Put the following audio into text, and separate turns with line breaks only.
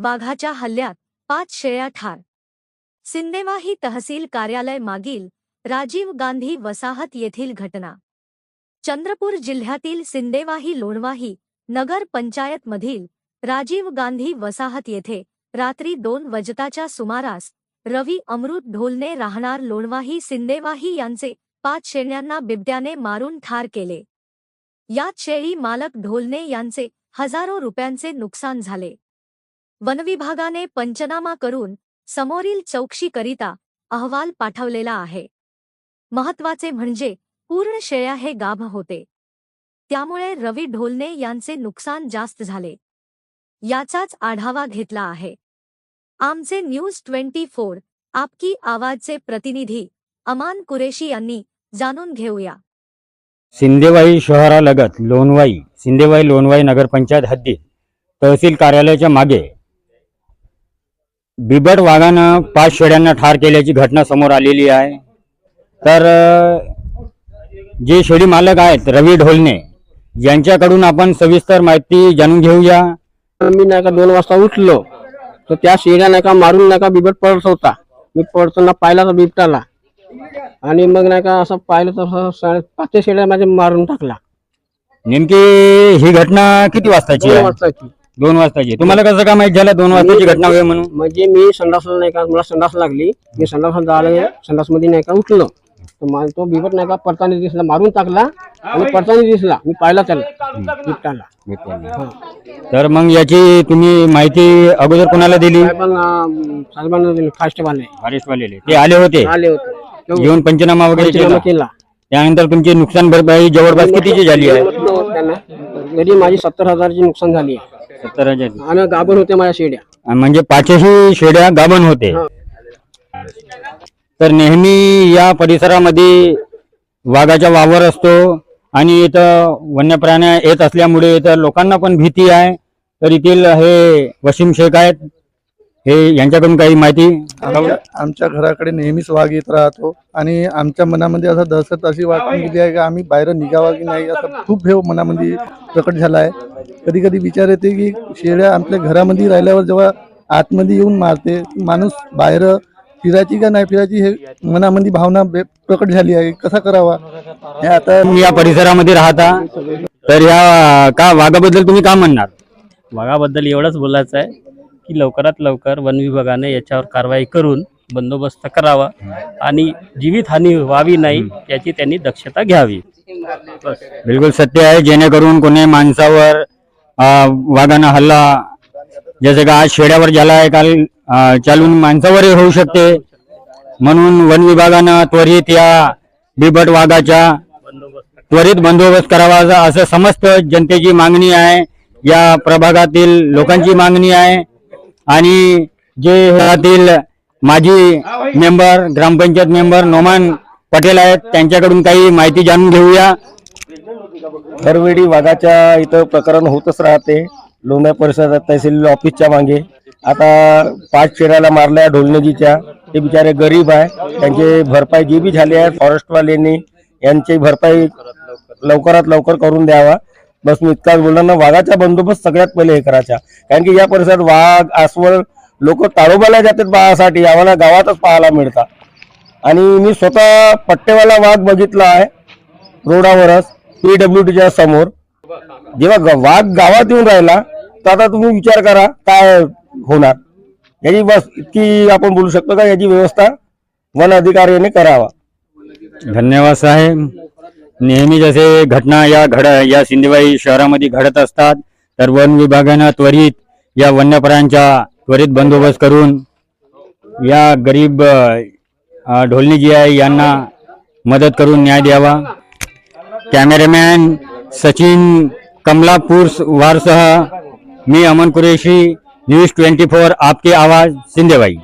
वाघाच्या हल्ल्यात पाच शेळ्या ठार. सिंदेवाही तहसील कार्यालय मागील राजीव गांधी वसाहत येथील घटना. चंद्रपूर जिल्ह्यातील सिंदेवाही लोणवाही नगर पंचायतमधील राजीव गांधी वसाहत येथे रात्री दोन वजताच्या सुमारास रवी अमृत ढोलने राहणार लोणवाही सिंदेवाही यांचे पाच शेळ्यांना बिबट्याने मारून ठार केले. यात शेळी मालक ढोलने यांचे हजारो रुपयांचे नुकसान झाले. वनविभागाने पंचनामा करून समोरील चौकशीकरिता अहवाल पाठवलेला आहे. महत्त्वाचे म्हणजे पूर्ण शेळ्या हे गाभ होते. त्यामुळे रवी ढोलने यांचे नुकसान जास्त झाले. याचाच आढावा घेतला आहे. आमचे न्यूज ट्वेंटी फोर आपकी आवाजचे प्रतिनिधी अमान कुरेशी यांनी जाणून घेऊया.
सिंदेवाई शहरालगत लोणवाई सिंदेवाई लोणवाई नगरपंचायत हद्दीत तहसील कार्यालयाच्या मागे बिबट वाघानं पाच शेळ्यांना ठार केल्याची घटना समोर आलेली आहे. तर जे शेळी मालक आहेत रवी ढोलणे यांच्याकडून आपण सविस्तर माहिती जाणून घेऊया.
मी नाही का दोन वाजता उठलो. तर त्या शेळ्या नाही का मारून नाही का बिबट पडत होता. मी पडताना पाहिला तर बिबटाला. आणि मग नाही का असं पाहिलं तर साडे पाचशे शेळ्या माझ्या मारून टाकला
नेमकी ही घटना किती वाजताची
दोन
आहे
वाजताची.
दोन वाजताची. तुम्हाला कसं काय माहीत झालं? दोन वाजताची घटना होय म्हणून?
म्हणजे मी संडासला नाही का मला संडास लागली. मी संडासला जायला संडासमध्ये नाही का उठलो. तर मला तो बिबट नाही का पडताना दिसला मारून टाकला आणि पडताना दिसला. मी पाहिला त्याला बिबटाला हा.
तर मग याची तुम्ही माहिती अगोदर कोणाला दिली?
साहेबांना साहेबांना दिली फास्टवाले
ते आले होते?
आले होते.
येऊन पंचनामा वगैरे केला?
केला.
त्यानंतर तुमची नुकसान भरपाई जवळपास कितीची झाली आहे?
त्यांना घरी माझी सत्तर हजारची नुकसान झाली आहे.
सत्तर हजार
आणि गाभण होते माझ्या शेड्या.
म्हणजे पाचही शेड्या गाभण होते.
हा.
तर नेहमी या परिसरामध्ये वाघाचा वावर असतो आणि इथं वन्य प्राण्या येत असल्यामुळे इथं लोकांना पण भीती आहे. तर येथील हे वसीम शेख आहेत. हे यांच्याकडून काही माहिती
आमच्या आमच्या घराकडे नेहमीच वाघ येत राहतो आणि आमच्या मनामध्ये असं दहशत अशी वाटून गेली आहे की? आम्ही बाहेर निघावा की नाही? असं खूप हे मनामध्ये प्रकट झाला आहे कधी कधी विचार येते की शेळ्या आपल्या घरामध्ये राहिल्यावर जेव्हा आतमध्ये येऊन मारते माणूस बाहेर फिरायची का नाही फिरायची हे मनामध्ये भावना बे- प्रकट झाली आहे. कसा करावा? हे आता
तुम्ही या परिसरामध्ये राहता तर या का वाघाबद्दल तुम्ही का म्हणणार?
वाघाबद्दल एवढंच बोलायचं आहे की लवकरात लवकर वन विभागाने याच्यावर कारवाई करून बंदोबस्त करावा आणि जीवितहानी व्हावी नाही याची त्यांनी दक्षता घ्यावी.
बिलकुल सत्य आहे जेणेकरून कोणी माणसावर वाघानं हल्ला. जसं का आज शेड्यावर झाला आहे काल चालून माणसावरही होऊ शकते. म्हणून वन विभागानं त्वरित या बिबट वाघाच्या त्वरित बंदोबस्त करावा असं- समस्त जनतेची मागणी आहे. या प्रभागातील लोकांची मागणी आहे. आणि जे घरातील माजी मेंबर ग्रामपंचायत मेंबर नोमान पटेल आहेत त्यांच्याकडून काही माहिती जाणून घेऊया.
दरवेळी वाघाच्या इथं प्रकरण होतच राहते. लोण्या परिसरात तहसील ऑफिसच्या मागे. आता पाच शेराला मारल्या ढोलनजीच्या. ते बिचारे गरीब आहे. त्यांची भरपाई जी बी झाली आहे फॉरेस्टवाल्यांनी यांची भरपाई लवकरात लवकर करून द्यावा. बस मी इतकाच बोलणार ना वाघाचा बंदोबस्त सगळ्यात पहिले हे करायचा. कारण की या परिसरात वाघ अस्वल लोक ताळोबाला जातात पाहासाठी आम्हाला गावातच पाहायला मिळतात. आणि मी स्वतः पट्टेवाला वाघ बघितला आहे. रोडावरच. पीडब्ल्यू डीच्या समोर. जेव्हा वाघ गावात येऊन राहिला तर आता तुम्ही विचार करा काय होणार? याची बस इतकी आपण बोलू शकतो का? याची व्यवस्था वन अधिकाऱ्याने करावा.
धन्यवाद साहेब. नेहमी जसे घटना या घड या सिंधीबाई शहरामध्ये घडत असतात तर वन विभागानं त्वरित या वन्यप्राण्यांचा त्वरित बंदोबस्त करून या गरीब ढोलनी ढोलणी जी आहे यांना मदत करून न्याय द्यावा. कॅमेरामॅन सचिन कमलापूर वारसह मी Aman Qureshi news twenty four आपके आवाज सिंधेबाई.